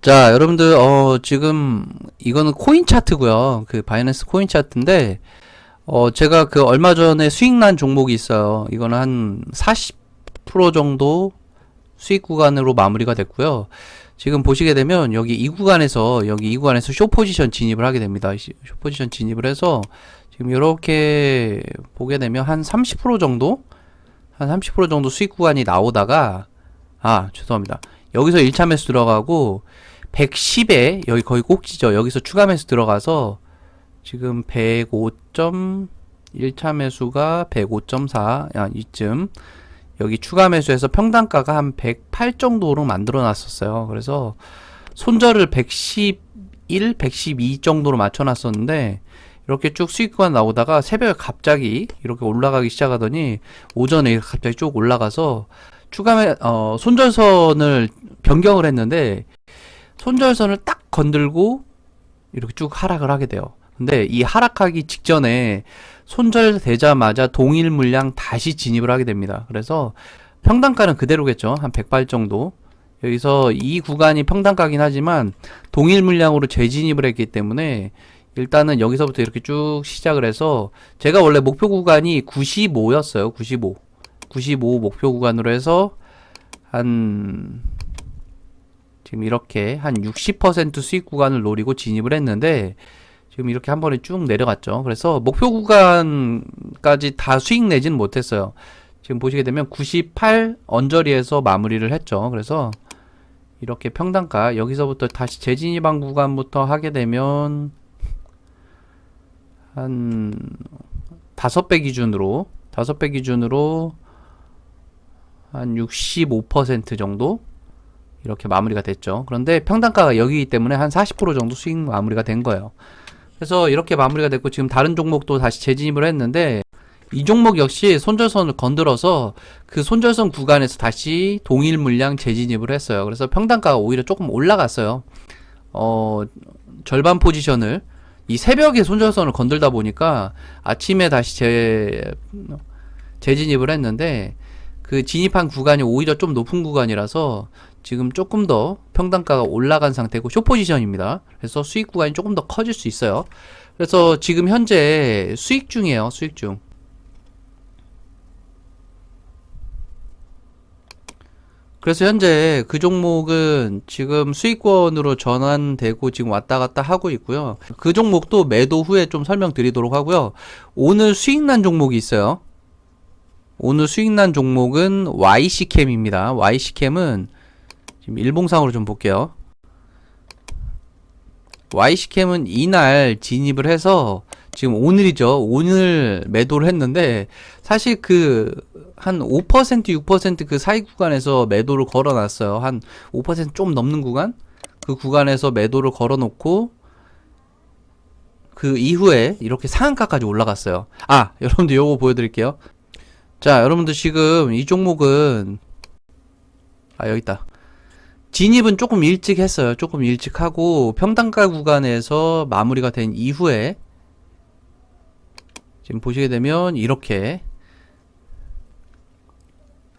자, 여러분들, 어, 지금, 이거는 코인 차트고요 그, 바이낸스 코인 차트인데, 어, 제가 그 얼마 전에 수익 난 종목이 있어요. 이거는 한 40% 정도 수익 구간으로 마무리가 됐고요. 지금 보시게 되면, 여기 이 구간에서, 여기 이 구간에서 쇼 포지션 진입을 하게 됩니다. 시- 쇼 포지션 진입을 해서, 지금 이렇게 보게 되면 한 30% 정도? 한 30% 정도 수익 구간이 나오다가, 아, 죄송합니다. 여기서 1차 매수 들어가고, 110에 여기 거의 꼭지죠. 여기서 추가 매수 들어가서 지금 105점 1차 매수가 105.4 야, 이쯤 여기 추가 매수해서 평단가가 한 108 정도로 만들어 놨었어요. 그래서 손절을 111, 112 정도로 맞춰 놨었는데 이렇게 쭉 수익만 나오다가 새벽에 갑자기 이렇게 올라가기 시작하더니 오전에 갑자기 쭉 올라가서 추가 매, 어, 손절선을 변경을 했는데 손절선을 딱 건들고 이렇게 쭉 하락을 하게 돼요. 근데 이 하락하기 직전에 손절되자마자 동일 물량 다시 진입을 하게 됩니다. 그래서 평단가는 그대로겠죠. 한 108 정도. 여기서 이 구간이 평단가긴 하지만 동일 물량으로 재진입을 했기 때문에 일단은 여기서부터 이렇게 쭉 시작을 해서 제가 원래 목표 구간이 95였어요. 95. 95 목표 구간으로 해서 한 지금 이렇게 한 60% 수익 구간을 노리고 진입을 했는데 지금 이렇게 한 번에 쭉 내려갔죠. 그래서 목표 구간까지 다 수익 내지는 못했어요. 지금 보시게 되면 98 언저리에서 마무리를 했죠. 그래서 이렇게 평단가 여기서부터 다시 재진입한 구간부터 하게 되면 한 다섯 배 기준으로 다섯 배 기준으로 한 65% 정도 이렇게 마무리가 됐죠. 그런데 평단가가 여기이기 때문에 한 40% 정도 수익 마무리가 된 거예요. 그래서 이렇게 마무리가 됐고 지금 다른 종목도 다시 재진입을 했는데 이 종목 역시 손절선을 건들어서 그 손절선 구간에서 다시 동일 물량 재진입을 했어요. 그래서 평단가가 오히려 조금 올라갔어요. 어, 절반 포지션을 이 새벽에 손절선을 건들다 보니까 아침에 다시 재, 재진입을 했는데 그 진입한 구간이 오히려 좀 높은 구간이라서 지금 조금 더 평단가가 올라간 상태고 쇼 포지션입니다. 그래서 수익 구간이 조금 더 커질 수 있어요. 그래서 지금 현재 수익 중이에요. 수익 중. 그래서 현재 그 종목은 지금 수익권으로 전환되고 지금 왔다 갔다 하고 있고요. 그 종목도 매도 후에 좀 설명드리도록 하고요. 오늘 수익 난 종목이 있어요. 오늘 수익 난 종목은 YC캠입니다. YC캠은 지금 일봉상으로 좀 볼게요. YC캠은 이날 진입을 해서 지금 오늘이죠. 오늘 매도를 했는데 사실 그 한 5% 6%그 사이 구간에서 매도를 걸어 놨어요. 한 5%좀 넘는 구간? 그 구간에서 매도를 걸어 놓고 그 이후에 이렇게 상한가까지 올라갔어요. 아, 여러분들 요거 보여 드릴게요. 자, 여러분들 지금 이 종목은 아, 여기 있다. 진입은 조금 일찍 했어요. 조금 일찍 하고 평단가 구간에서 마무리가 된 이후에 지금 보시게 되면 이렇게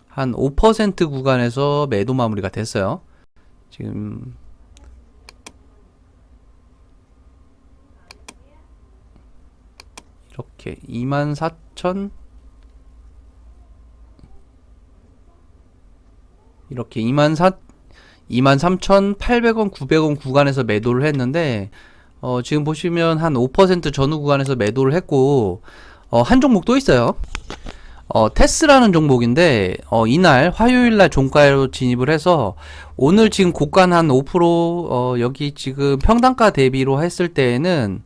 한 5% 구간에서 매도 마무리가 됐어요. 지금 이렇게 24,000 이렇게 24 23,800원, 900원 구간에서 매도를 했는데 어, 지금 보시면 한 5% 전후 구간에서 매도를 했고 어, 한 종목 또 있어요. 어, 테스라는 종목인데 어, 이날 화요일 날 종가로 진입을 해서 오늘 지금 고가 한5% 어, 여기 지금 평단가 대비로 했을 때에는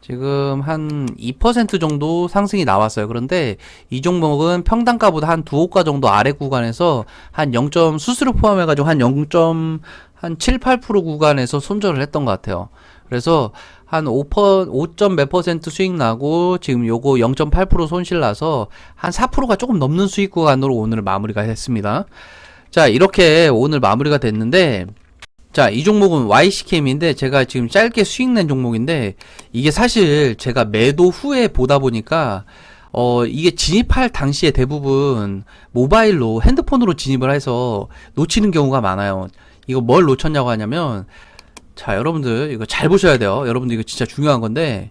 지금 한 2% 정도 상승이 나왔어요. 그런데 이 종목은 평단가보다 한 두 호가 정도 아래 구간에서 한 0. 수수료 포함해가지고 한 0. 한 7, 8% 구간에서 손절을 했던 것 같아요. 그래서 한 5, 5점 몇 퍼센트 수익 나고 지금 요거 0.8% 손실 나서 한 4%가 조금 넘는 수익 구간으로 오늘 마무리가 됐습니다. 자, 이렇게 오늘 마무리가 됐는데 자, 이 종목은 YC캠인데 제가 지금 짧게 수익 낸 종목인데 이게 사실 제가 매도 후에 보다 보니까 어, 이게 진입할 당시에 대부분 모바일로 핸드폰으로 진입을 해서 놓치는 경우가 많아요. 이거 뭘 놓쳤냐고 하냐면 자 여러분들 이거 잘 보셔야 돼요 여러분들 이거 진짜 중요한 건데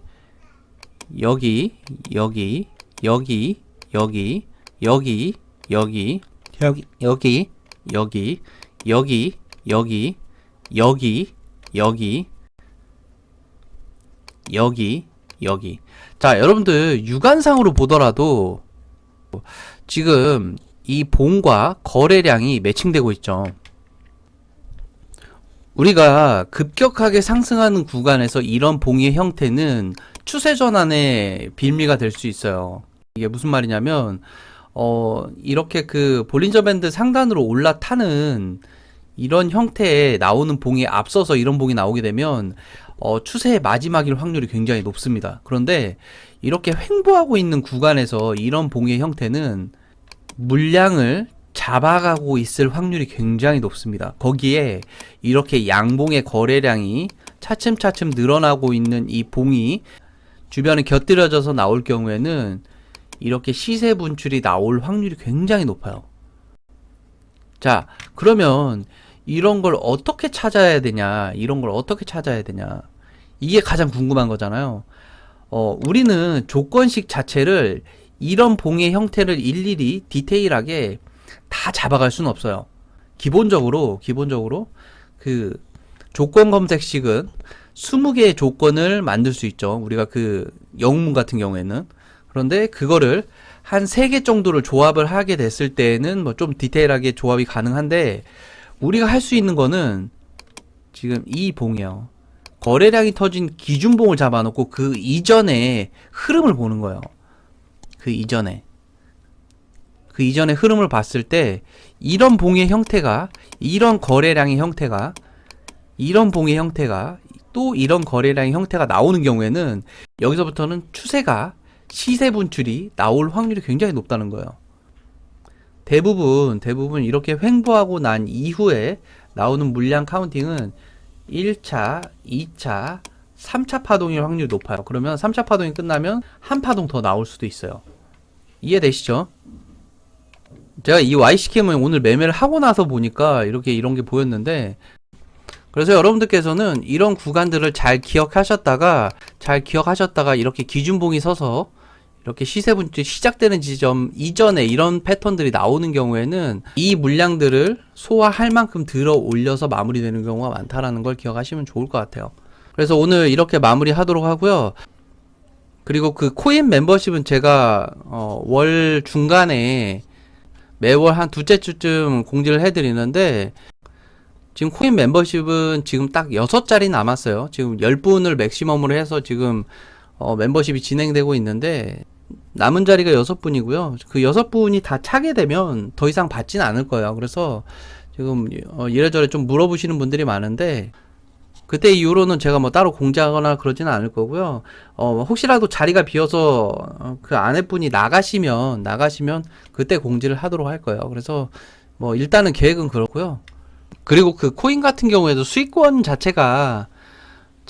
여기 여기 여기 여기 여기 여기 여기 여기 여기 여기 여기 여기 여기 여기 여기 자 여러분들 육안상으로 보더라도 지금 이 봉과 거래량이 매칭되고 있죠 우리가 급격하게 상승하는 구간에서 이런 봉의 형태는 추세 전환의 빌미가 될 수 있어요. 이게 무슨 말이냐면 어 이렇게 그 볼린저 밴드 상단으로 올라타는 이런 형태에 나오는 봉에 앞서서 이런 봉이 나오게 되면 어 추세의 마지막일 확률이 굉장히 높습니다. 그런데 이렇게 횡보하고 있는 구간에서 이런 봉의 형태는 물량을 잡아가고 있을 확률이 굉장히 높습니다. 거기에 이렇게 양봉의 거래량이 차츰차츰 늘어나고 있는 이 봉이 주변에 곁들여져서 나올 경우에는 이렇게 시세 분출이 나올 확률이 굉장히 높아요. 자, 그러면 이런 걸 어떻게 찾아야 되냐? 이런 걸 어떻게 찾아야 되냐? 이게 가장 궁금한 거잖아요. 어, 우리는 조건식 자체를 이런 봉의 형태를 일일이 디테일하게 다 잡아갈 수는 없어요. 기본적으로, 기본적으로, 그, 조건 검색식은 20개의 조건을 만들 수 있죠. 우리가 그, 영문 같은 경우에는. 그런데 그거를 한 3개 정도를 조합을 하게 됐을 때는 뭐 좀 디테일하게 조합이 가능한데, 우리가 할 수 있는 거는 지금 이 봉이에요. 거래량이 터진 기준봉을 잡아놓고 그 이전에 흐름을 보는 거예요. 그 이전에. 그 이전의 흐름을 봤을 때 이런 봉의 형태가 이런 거래량의 형태가 이런 봉의 형태가 또 이런 거래량의 형태가 나오는 경우에는 여기서부터는 추세가 시세 분출이 나올 확률이 굉장히 높다는 거예요. 대부분 대부분 이렇게 횡보하고 난 이후에 나오는 물량 카운팅은 1차, 2차, 3차 파동일 확률이 높아요. 그러면 3차 파동이 끝나면 한 파동 더 나올 수도 있어요. 이해되시죠? 제가 이 Y시캠을 오늘 매매를 하고 나서 보니까 이렇게 이런 게 보였는데 그래서 여러분들께서는 이런 구간들을 잘 기억하셨다가 잘 기억하셨다가 이렇게 기준봉이 서서 이렇게 시세 분출이 시작되는 지점 이전에 이런 패턴들이 나오는 경우에는 이 물량들을 소화할 만큼 들어 올려서 마무리되는 경우가 많다라는 걸 기억하시면 좋을 것 같아요. 그래서 오늘 이렇게 마무리 하도록 하고요. 그리고 그 코인 멤버십은 제가 어, 월 중간에 매월 한 두째 주쯤 공지를 해드리는데 지금 코인 멤버십은 지금 딱 여섯 자리 남았어요. 지금 열 분을 맥시멈으로 해서 지금 어, 멤버십이 진행되고 있는데 남은 자리가 여섯 분이고요. 그 여섯 분이 다 차게 되면 더 이상 받지는 않을 거예요. 그래서 지금 어, 이래저래 좀 물어보시는 분들이 많은데 그때 이후로는 제가 뭐 따로 공지하거나 그러지는 않을 거고요. 어, 혹시라도 자리가 비어서 어, 그 아내분이 나가시면 나가시면 그때 공지를 하도록 할 거예요. 그래서 뭐 일단은 계획은 그렇고요. 그리고 그 코인 같은 경우에도 수익권 자체가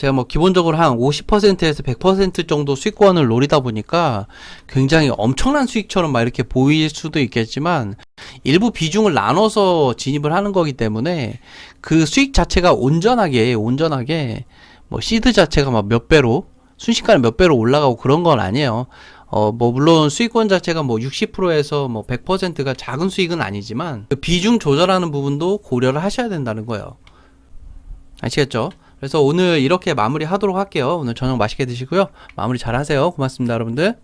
제가 뭐 기본적으로 한 50%에서 100% 정도 수익권을 노리다 보니까 굉장히 엄청난 수익처럼 막 이렇게 보일 수도 있겠지만 일부 비중을 나눠서 진입을 하는 거기 때문에 그 수익 자체가 온전하게 온전하게 뭐 시드 자체가 막 몇 배로 순식간에 몇 배로 올라가고 그런 건 아니에요. 어, 뭐, 물론 수익권 자체가 뭐 60%에서 뭐 100%가 작은 수익은 아니지만 그 비중 조절하는 부분도 고려를 하셔야 된다는 거예요. 아시겠죠? 그래서 오늘 이렇게 마무리 하도록 할게요. 오늘 저녁 맛있게 드시고요. 마무리 잘 하세요. 고맙습니다, 여러분들.